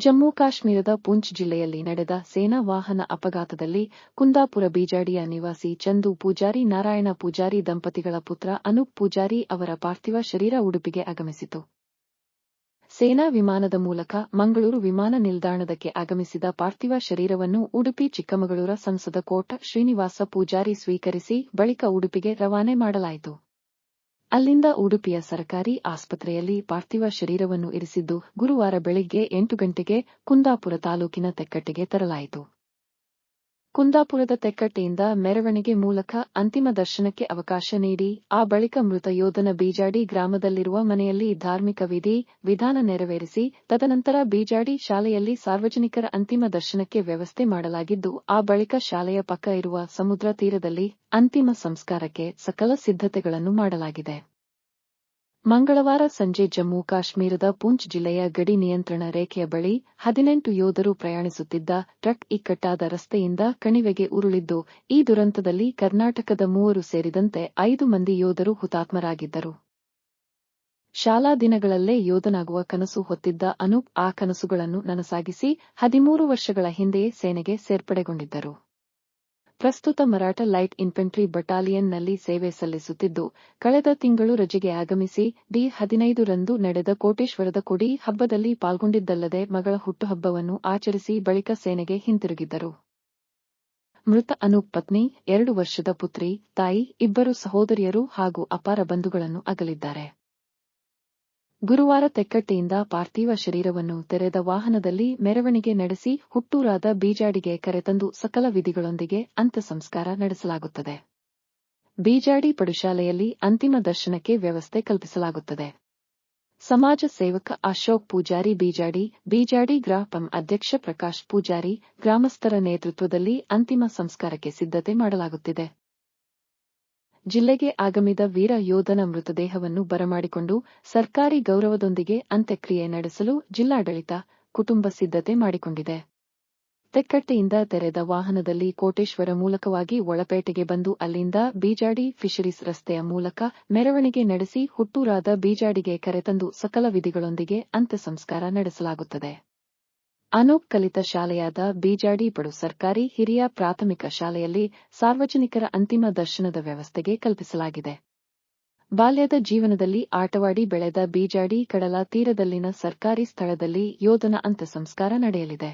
ಜಮ್ಮು ಕಾಶ್ಮೀರದ ಪೂಂಚ್ ಜಿಲ್ಲೆಯಲ್ಲಿ ನಡೆದ ಸೇನಾ ವಾಹನ ಅಪಘಾತದಲ್ಲಿ ಕುಂದಾಪುರ ಬಿಜಾಡಿಯ ನಿವಾಸಿ ಚಂದು ಪೂಜಾರಿ, ನಾರಾಯಣ ಪೂಜಾರಿ ದಂಪತಿಗಳ ಪುತ್ರ ಅನೂಪ್ ಪೂಜಾರಿ ಅವರ ಪಾರ್ಥಿವ ಶರೀರ ಉಡುಪಿಗೆ ಆಗಮಿಸಿತು. ಸೇನಾ ವಿಮಾನದ ಮೂಲಕ ಮಂಗಳೂರು ವಿಮಾನ ನಿಲ್ದಾಣದಕ್ಕೆ ಆಗಮಿಸಿದ ಪಾರ್ಥಿವ ಶರೀರವನ್ನು ಉಡುಪಿ ಚಿಕ್ಕಮಗಳೂರ ಸಂಸದ ಕೋಟ ಶ್ರೀನಿವಾಸ ಪೂಜಾರಿ ಸ್ವೀಕರಿಸಿ ಬಳಿಕ ಉಡುಪಿಗೆ ರವಾನೆ ಮಾಡಲಾಯಿತು. ಅಲ್ಲಿಂದ ಉಡುಪಿಯ ಸರ್ಕಾರಿ ಆಸ್ಪತ್ರೆಯಲ್ಲಿ ಪಾರ್ಥಿವ ಶರೀರವನ್ನು ಇರಿಸಿದ್ದು ಗುರುವಾರ ಬೆಳಗ್ಗೆ ಎಂಟು ಗಂಟೆಗೆ ಕುಂದಾಪುರ ತಾಲೂಕಿನ ತೆಕ್ಕಟ್ಟೆಗೆ ತರಲಾಯಿತು ಕುಂದಾಪುರದ ತೆಕ್ಕಟ್ಟೆಯಿಂದ ಮೆರವಣಿಗೆ ಮೂಲಕ ಅಂತಿಮ ದರ್ಶನಕ್ಕೆ ಅವಕಾಶ ನೀಡಿ, ಆ ಬಳಿಕ ಮೃತ ಯೋಧನ ಬೀಜಾಡಿ ಗ್ರಾಮದಲ್ಲಿರುವ ಮನೆಯಲ್ಲಿ ಧಾರ್ಮಿಕ ವಿಧಿ, ವಿಧಾನ ನೆರವೇರಿಸಿ, ತದನಂತರ ಬೀಜಾಡಿ ಶಾಲೆಯಲ್ಲಿ ಸಾರ್ವಜನಿಕರ ಅಂತಿಮ ದರ್ಶನಕ್ಕೆ ವ್ಯವಸ್ಥೆ ಮಾಡಲಾಗಿದ್ದು, ಆ ಬಳಿಕ ಶಾಲೆಯ ಪಕ್ಕ ಇರುವ ಸಮುದ್ರ ತೀರದಲ್ಲಿ ಅಂತಿಮ ಸಂಸ್ಕಾರಕ್ಕೆ ಸಕಲ ಸಿದ್ಧತೆಗಳನ್ನು ಮಾಡಲಾಗಿದೆ. ಮಂಗಳವಾರ ಸಂಜೆ ಜಮ್ಮು ಕಾಶ್ಮೀರದ ಪೂಂಚ್ ಜಿಲ್ಲೆಯ ಗಡಿ ನಿಯಂತ್ರಣ ರೇಖೆಯ ಬಳಿ ಹದಿನೆಂಟು ಯೋಧರು ಪ್ರಯಾಣಿಸುತ್ತಿದ್ದ ಟ್ರಕ್ ಇಕ್ಕಟ್ಟಾದ ರಸ್ತೆಯಿಂದ ಕಣಿವೆಗೆ ಉರುಳಿದ್ದು, ಈ ದುರಂತದಲ್ಲಿ ಕರ್ನಾಟಕದ ಮೂವರು ಸೇರಿದಂತೆ ಐದು ಮಂದಿ ಯೋಧರು ಹುತಾತ್ಮರಾಗಿದ್ದರು. ಶಾಲಾ ದಿನಗಳಲ್ಲೇ ಯೋಧನಾಗುವ ಕನಸು ಹೊತ್ತಿದ್ದ ಅನೂಪ್ ಆ ಕನಸುಗಳನ್ನು ನನಸಾಗಿಸಿ ಹದಿಮೂರು ವರ್ಷಗಳ ಹಿಂದೆಯೇ ಸೇನೆಗೆ ಸೇರ್ಪಡೆಗೊಂಡಿದ್ದರು. ಪ್ರಸ್ತುತ ಮರಾಠ ಲೈಟ್ ಇನ್ಫೆಂಟ್ರಿ ಬಟಾಲಿಯನ್ನಲ್ಲಿ ಸೇವೆ ಸಲ್ಲಿಸುತ್ತಿದ್ದು, ಕಳೆದ ತಿಂಗಳು ರಜೆಗೆ ಆಗಮಿಸಿ ಡಿ ಹದಿನೈದು ರಂದು ನಡೆದ ಕೋಟೇಶ್ವರದ ಕೊಡಿ ಹಬ್ಬದಲ್ಲಿ ಪಾಲ್ಗೊಂಡಿದ್ದಲ್ಲದೆ ಮಗಳ ಹುಟ್ಟುಹಬ್ಬವನ್ನು ಆಚರಿಸಿ ಬಳಿಕ ಸೇನೆಗೆ ಹಿಂತಿರುಗಿದ್ದರು. ಮೃತ ಅನೂಪ್ ಪತ್ನಿ, ಎರಡು ವರ್ಷದ ಪುತ್ರಿ, ತಾಯಿ, ಇಬ್ಬರು ಸಹೋದರಿಯರು ಹಾಗೂ ಅಪಾರ ಬಂಧುಗಳನ್ನು ಅಗಲಿದ್ದಾರೆ. ಗುರುವಾರ ತೆಕ್ಕಟ್ಟೆಯಿಂದ ಪಾರ್ಥಿವ ಶರೀರವನ್ನು ತೆರೆದ ವಾಹನದಲ್ಲಿ ಮೆರವಣಿಗೆ ನಡೆಸಿ ಹುಟ್ಟೂರಾದ ಬೀಜಾಡಿಗೆ ಕರೆತಂದು ಸಕಲ ವಿಧಿಗಳೊಂದಿಗೆ ಅಂತ್ಯ ಸಂಸ್ಕಾರ ನಡೆಸಲಾಗುತ್ತದೆ. ಬೀಜಾಡಿ ಪಡುಶಾಲೆಯಲ್ಲಿ ಅಂತಿಮ ದರ್ಶನಕ್ಕೆ ವ್ಯವಸ್ಥೆ ಕಲ್ಪಿಸಲಾಗುತ್ತದೆ. ಸಮಾಜ ಸೇವಕ ಅಶೋಕ್ ಪೂಜಾರಿ ಬೀಜಾಡಿ ಬೀಜಾಡಿ ಗ್ರಾಪಂ ಅಧ್ಯಕ್ಷ ಪ್ರಕಾಶ್ ಪೂಜಾರಿ ಗ್ರಾಮಸ್ಥರ ನೇತೃತ್ವದಲ್ಲಿ ಅಂತಿಮ ಸಂಸ್ಕಾರಕ್ಕೆ ಸಿದ್ಧತೆ ಮಾಡಲಾಗುತ್ತಿದೆ. ಜಿಲ್ಲೆಗೆ ಆಗಮಿದ ವೀರ ಯೋಧನ ಮೃತದೇಹವನ್ನು ಬರಮಾಡಿಕೊಂಡು ಸರ್ಕಾರಿ ಗೌರವದೊಂದಿಗೆ ಅಂತ್ಯಕ್ರಿಯೆ ನಡೆಸಲು ಜಿಲ್ಲಾಡಳಿತ ಕುಟುಂಬ ಸಿದ್ಧತೆ ಮಾಡಿಕೊಂಡಿದೆ. ತೆಕ್ಕಟ್ಟೆಯಿಂದ ತೆರೆದ ವಾಹನದಲ್ಲಿ ಕೋಟೇಶ್ವರ ಮೂಲಕವಾಗಿ ಒಳಪೇಟೆಗೆ ಬಂದು ಅಲ್ಲಿಂದ ಬೀಜಾಡಿ ಫಿಶರೀಸ್ ರಸ್ತೆಯ ಮೂಲಕ ಮೆರವಣಿಗೆ ನಡೆಸಿ ಹುಟ್ಟೂರಾದ ಬೀಜಾಡಿಗೆ ಕರೆತಂದು ಸಕಲ ವಿಧಿಗಳೊಂದಿಗೆ ಅಂತ್ಯಸಂಸ್ಕಾರ ನಡೆಸಲಾಗುತ್ತದೆ. ಅನೂಪ್ ಕಲಿತ ಶಾಲೆಯಾದ ಬೀಜಾಡಿ ಬಡು ಸರ್ಕಾರಿ ಹಿರಿಯ ಪ್ರಾಥಮಿಕ ಶಾಲೆಯಲ್ಲಿ ಸಾರ್ವಜನಿಕರ ಅಂತಿಮ ದರ್ಶನದ ವ್ಯವಸ್ಥೆಗೆ ಕಲ್ಪಿಸಲಾಗಿದೆ. ಬಾಲ್ಯದ ಜೀವನದಲ್ಲಿ ಆಟವಾಡಿ ಬೆಳೆದ ಬೀಜಾಡಿ ಕಡಲ ತೀರದಲ್ಲಿನ ಸರ್ಕಾರಿ ಸ್ಥಳದಲ್ಲಿ ಯೋಧನ ಅಂತ್ಯ ಸಂಸ್ಕಾರ ನಡೆಯಲಿದೆ.